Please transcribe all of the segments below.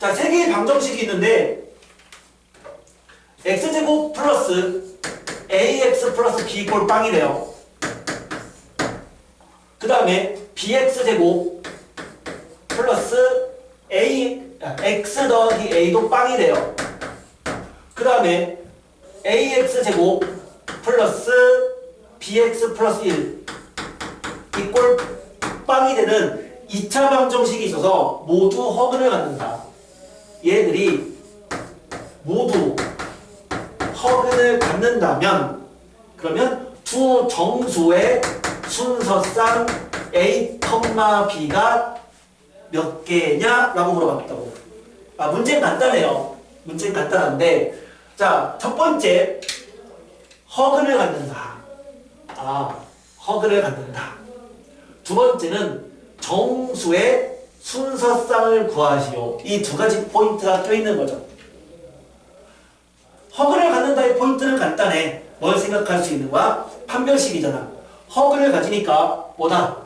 자, 세 개의 방정식이 있는데 x제곱 플러스 ax 플러스 b 이꼴 빵이래요. 그 다음에 bx제곱 플러스 a, 아, x 더하기 a도 빵이래요. 그 다음에 ax제곱 플러스 bx 플러스 1 이꼴 빵이 되는 2차 방정식이 있어서 모두 허근을 갖는다. 얘들이 모두 허근을 갖는다면 그러면 두 정수의 순서상 A, B가 몇 개냐 라고 물어봤다고. 아 문제는 간단해요. 문제는 간단한데 자 첫 번째 허근을 갖는다. 아 허근을 갖는다. 두 번째는 정수의 순서상을 구하시오. 이 두 가지 포인트가 껴있는 거죠. 허근을 갖는다의 포인트는 간단해. 뭘 생각할 수 있는 거야? 판별식이잖아. 허근을 가지니까 뭐다?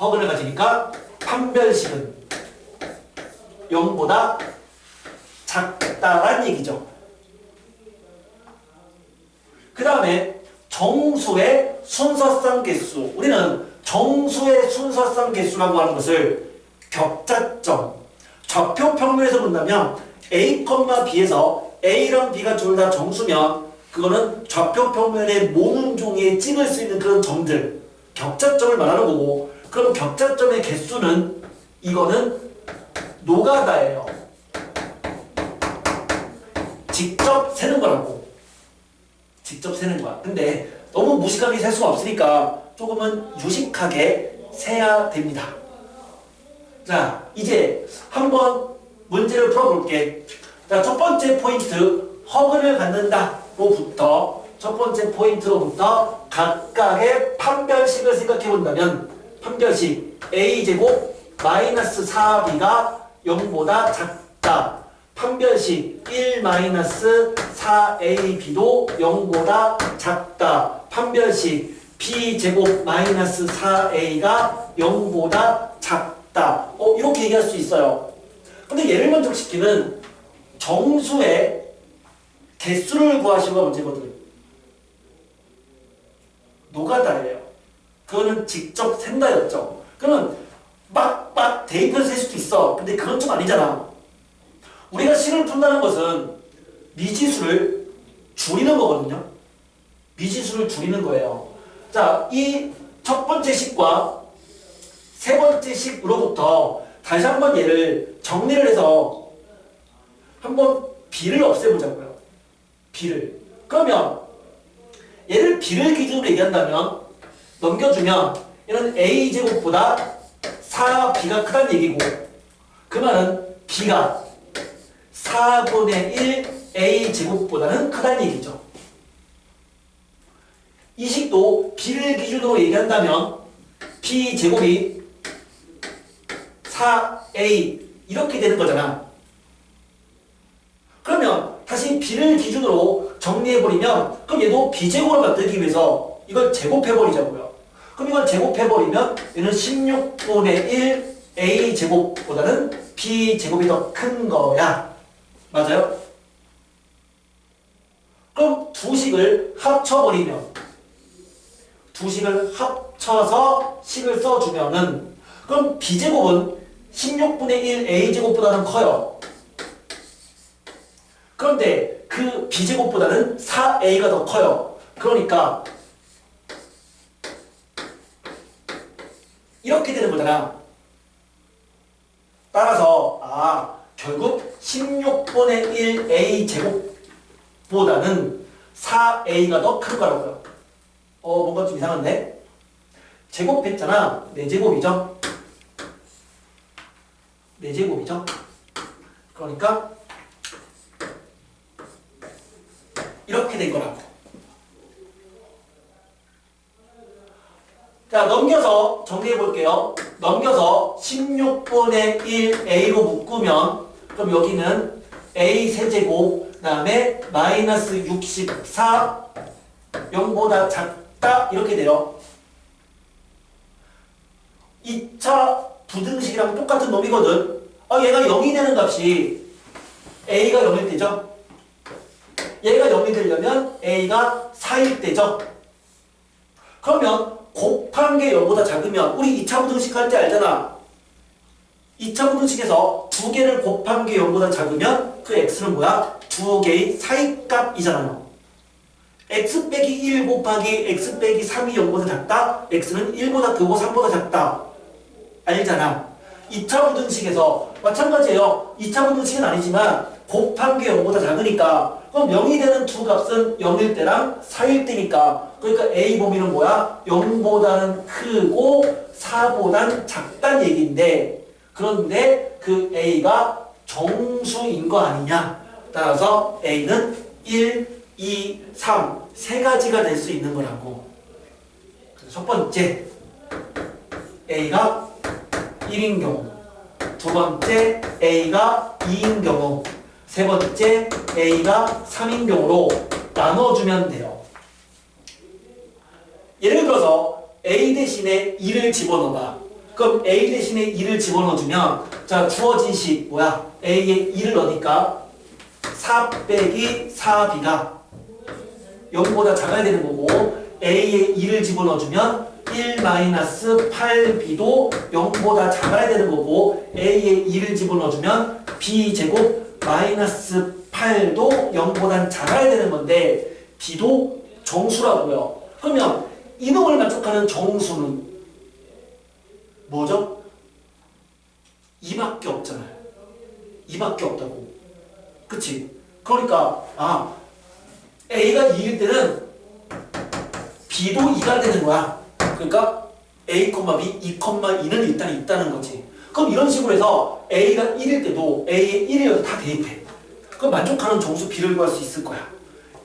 허근을 가지니까 판별식은 0보다 작다란 얘기죠. 그 다음에 정수의 순서상 개수. 우리는 정수의 순서상 개수라고 하는 것을 격자점, 좌표 평면에서 본다면 A, B에서 A랑 B가 둘 다 정수면 그거는 좌표 평면의 모든 종이에 찍을 수 있는 그런 점들, 격자점을 말하는 거고 그럼 격자점의 개수는 이거는 노가다예요. 직접 세는 거라고. 직접 세는 거야. 근데 너무 무식하게 셀 수가 없으니까 조금은 유식하게 세야 됩니다. 자, 이제 한번 문제를 풀어볼게. 자, 첫 번째 포인트, 허근을 갖는다로부터, 첫 번째 포인트로부터 각각의 판별식을 생각해 본다면, 판별식 a제곱 마이너스 4b가 0보다 작다. 판별식 1 마이너스 4ab도 0보다 작다. 판별식 b제곱 마이너스 4a가 0보다 작다. 어, 이렇게 얘기할 수 있어요. 근데 얘를 만족시키는 정수의 개수를 구하시고가 문제거든. 노가다예요. 그거는 직접 센다였죠. 그러면 막막 대입해서 셀 수도 있어. 근데 그건 좀 아니잖아. 우리가 식을 푼다는 것은 미지수를 줄이는 거거든요. 미지수를 줄이는 거예요. 자, 이 첫 번째 식과 세 번째 식으로부터 다시 한번 얘를 정리를 해서 한번 b를 없애보자고요. b를. 그러면 얘를 b를 기준으로 얘기한다면 넘겨주면 얘는 a제곱보다 4b가 크다는 얘기고 그 말은 b가 4분의 1 a제곱보다는 크다는 얘기죠. 이 식도 b를 기준으로 얘기한다면 b제곱이 4a 이렇게 되는 거잖아. 그러면 다시 b를 기준으로 정리해버리면 그럼 얘도 b제곱을 만들기 위해서 이걸 제곱해버리자고요. 그럼 이걸 제곱해버리면 얘는 16분의 1 a제곱보다는 b제곱이 더 큰 거야. 맞아요? 그럼 두 식을 합쳐버리면 두 식을 합쳐서 식을 써주면은 그럼 b제곱은 16분의 1 a제곱보다는 커요. 그런데 그 b제곱보다는 4a가 더 커요. 그러니까 이렇게 되는 거잖아. 따라서 아 결국 16분의 1 a제곱보다는 4a가 더 큰 거라고요. 어 뭔가 좀 이상한데? 제곱했잖아. 4제곱이죠? 4제곱이죠? 그러니까 이렇게 된 거라고. 자, 넘겨서 정리해 볼게요. 넘겨서 16분의 1 a로 묶으면 그럼 여기는 a 세제곱 그 다음에 마이너스 64 0보다 작다 이렇게 돼요. 2차 부등식이랑 똑같은 놈이거든. 아, 얘가 0이 되는 값이 a가 0일 때죠. 얘가 0이 되려면 a가 4일 때죠. 그러면 곱한 게 0보다 작으면 우리 2차 부등식 할 때 알잖아. 2차 부등식에서 두 개를 곱한 게 0보다 작으면 그 x는 뭐야? 두 개의 사이값이잖아요. x 빼기 1 곱하기 x 빼기 3이 0보다 작다? x는 1보다 크고 3보다 작다. 알잖아. 2차 부등식에서 마찬가지예요. 2차 부등식은 아니지만 곱한 게 0보다 작으니까 그럼 0이 되는 두 값은 0일 때랑 4일 때니까 그러니까 A 범위는 뭐야? 0보다는 크고 4보다는 작다는 얘기인데 그런데 그 A가 정수인 거 아니냐? 따라서 A는 1, 2, 3, 세 가지가 될 수 있는 거라고. 첫 번째, A가 1인 경우. 두 번째, A가 2인 경우. 세 번째, A가 3인 경우로 나눠주면 돼요. 예를 들어서 A 대신에 2를 집어넣어봐. 그럼 A 대신에 2를 집어넣어주면 자 주어진 식 뭐야? A에 2를 넣으니까 4 빼기 4B가 0보다 작아야 되는 거고 A에 2를 집어넣어주면 1 마이너스 8B도 0보다 작아야 되는 거고 A에 2를 집어넣어주면 B제곱 마이너스 8도 0보다 작아야 되는 건데 B도 정수라고요. 그러면 이놈을 만족하는 정수는 뭐죠? 이밖에 없잖아요. 이밖에 없다고. 그치? 그러니까 아 A가 2일 때는 B도 2가 되는 거야. 그러니까 A, B, 2, 2는 일단 있다는 거지. 그럼 이런 식으로 해서 A가 1일 때도 A에 1이어도 다 대입해. 그럼 만족하는 정수 B를 구할 수 있을 거야.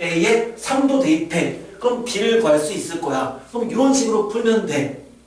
A에 3도 대입해. 그럼 B를 구할 수 있을 거야. 그럼 이런 식으로 풀면 돼.